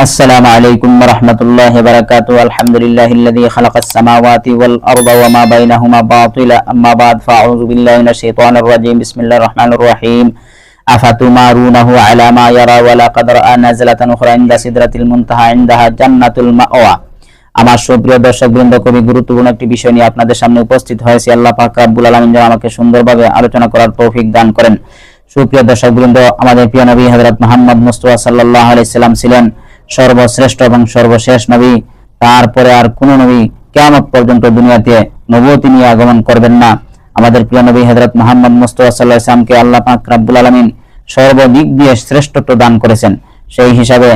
السلام عليكم ورحمة الله وبركاته الحمد لله الذي خلق السماوات والأرض وما بينهما باطلا أما بعد فأعوذ بالله من الشيطان الرجيم بسم الله الرحمن الرحيم أفتمارونه على ما يرى ولقد رأى نزلة أخرى عند سدرة المنتهى عندها جنة المأوى আমার সুপ্রিয় দর্শক বৃন্দ খুবই গুরুত্বপূর্ণ একটি বিষয় নিয়ে আপনাদের সামনে উপস্থিত হয়েছে আল্লাহ পাক রাব্বুল আলামিন যেন আমাকে সুন্দরভাবে আলোচনা করার তৌফিক দান করেন সুপ্রিয় দর্শক বৃন্দ আমাদের প্রিয় নবী হযরত মুহাম্মদ মুস্তাফা সাল্লাল্লাহু আলাইহি সাল্লাম ছিলেন সর্বশ্রেষ্ঠ এবং সর্বশেষ নবী। তারপরে আর কোন নবী কিয়ামত পর্যন্ত দুনিয়াতে নবুয়তি নিয়ে আগমন করবেন না। আমাদের প্রিয় নবী হযরত মুহাম্মদ মুস্তাফা সাল্লাল্লাহু আলাইহি সাল্লামকে আল্লাহ পাক রাব্বুল আলামিন সর্বদিক দিয়ে শ্রেষ্ঠত্ব দান করেছেন। সেই হিসাবে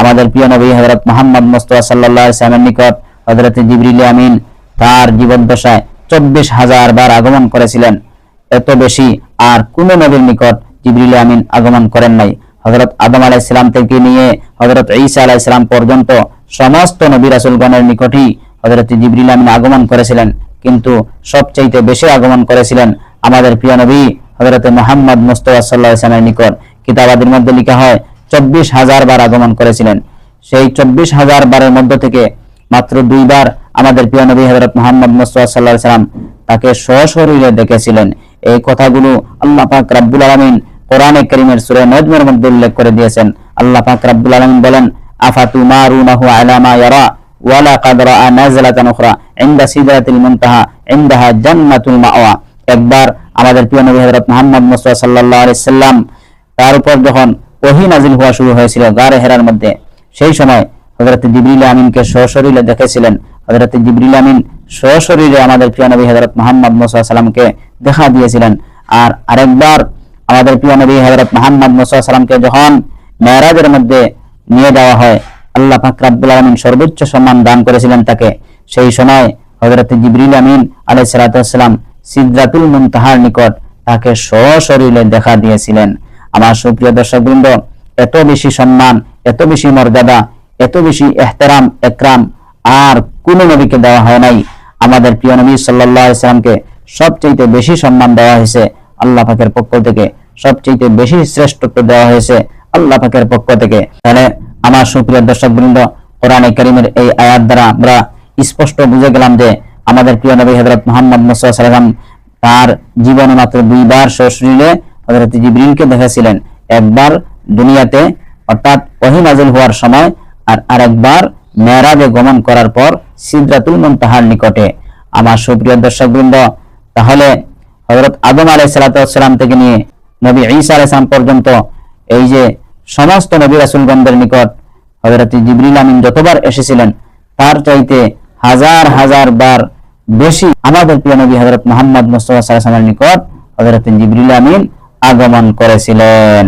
আমাদের প্রিয় নবী হযরত মুহাম্মদ মুস্তাফা সাল্লাল্লাহু আলাইহি সাল্লামের নিকট হযরত জিবরিল আমিন তার জীবদ্দশায় চব্বিশ হাজার বার আগমন করেছিলেন। এত বেশি আর কোন নবীর নিকট জিবরিল আমিন আগমন করেন নাই। হযরত আদম আলাইহিস সালাম থেকে নিয়ে হযরত ঈসা আলাইহিস সালাম পর্যন্ত সমস্ত নবী রাসূলগণের নিকটই হযরত জিবরিল আমিন আগমন করেছিলেন। কিন্তু সবচাইতে বেশি আগমন করেছিলেন আমাদের প্রিয় নবী হযরত মুহাম্মদ মুস্তাফা সাল্লাল্লাহু আলাইহি সাল্লামের নিকট। কিতাবাদের মধ্যে লেখা হয়, চব্বিশ হাজার বার আগমন করেছিলেন। সেই চব্বিশ হাজার বারের মধ্য থেকে মাত্র দুইবার আমাদের প্রিয় নবী হজরত মোহাম্মদ মুস্তাফা আলাইহি সাল্লাম তাকে সশরীরে দেখেছিলেন। এই কথাগুলো আল্লাহ পাক রাব্বুল আলামিন কোরআনে কারীমের সূরা নজমের মধ্যে উল্লেখ করে দিয়েছেন। আল্লাহ পাক রাব্বুল আলামিন বলেন, আফাতুমারুনাহু আলা মা ইয়ারা ওয়ালা কাদ রাআ নাযলাতান উখরা, ইনদা সিদরাতিল মুনতাহা, ইনদাহা জান্নাতুল মাওয়া। একবার আমাদের প্রিয় নবী হযরত মুহাম্মদ মুস্তাফা সাল্লাল্লাহু আলাইহি সাল্লাম, তার উপর যখন ওহী নাজিল হওয়া শুরু হয়েছিল গারে হেরার মধ্যে, সেই সময় হযরত জিবরিল আমিনকে সশরীরে দেখেছিলেন। হযরত জিবরিল আমিন সশরীরে আমাদের প্রিয় নবী হযরত মুহাম্মদ মুসা সাল্লামকে দেখা দিয়েছিলেন। আর আরেকবার আমাদের প্রিয় নবী হযরত মুহাম্মদ মুসা সাল্লামকে যখন মেরাজের মধ্যে নিয়ে যাওয়া হয়, আল্লাহ পাক রাব্বুল আলামিন সর্বোচ্চ সম্মান দান করেছিলেন তাকে। সেই সময় হযরত জিবরিল আমিন আলাইহিস সালাতু ওয়াসসালাম সিদরাতুল মুনতাহার নিকট তাকে সশরীরে দেখা দিয়েছিলেন। আমার সুপ্রিয় দর্শকবৃন্দ, এত বেশি সম্মান, এত বেশি মর্যাদা, এত বেশি এহতেরাম, একরাম আর কোন নবীকে দেওয়া হয় নাই। আমাদের প্রিয় নবী সাল্লাল্লাহু আলাইহি সাল্লামকে সবচেয়ে বেশি সম্মান দেওয়া হয়েছে। আল্লাহ পাকের পক্ষ থেকে সবচেয়ে বেশি শ্রেষ্ঠত্ব দেওয়া হয়েছে আল্লাহ পাকের পক্ষ থেকে। তাহলে আমার সুপ্রিয় দর্শকবৃন্দ, কোরআনে কারীমের এই আয়াত দ্বারা আমরা স্পষ্ট বুঝে গেলাম যে আমাদের প্রিয় নবী হযরত মুহাম্মদ মুসা সাল্লাম তার জীবনে মাত্র দুইবার সশরীরে হযরত জিবরিলকে দেখেছিলেন। একবার দুনিয়াতে, অর্থাৎ ওহী নাযিল হওয়ার সময়, আর আরেকবার মেরাজে গমন করার পর সিদরাতুল মুনতাহার নিকটে। আমার সুপ্রিয় দর্শকবৃন্দ, তাহলে হযরত আদম আলাইহিস সালাতাম থেকে নিয়ে নবী ঈসা আলাইসালাম পর্যন্ত এই যে সমস্ত নবী রাসুলগঞ্জের নিকট হজরত জিবরিল আমিন যতবার এসেছিলেন, তার চাইতে হাজার হাজার বার বেশি আমাদের প্রিয় নবী হজরত মোহাম্মদ মুস্তফা আলাইহি নিকট হজরত জিবরিল আমিন আগমন করেছিলেন।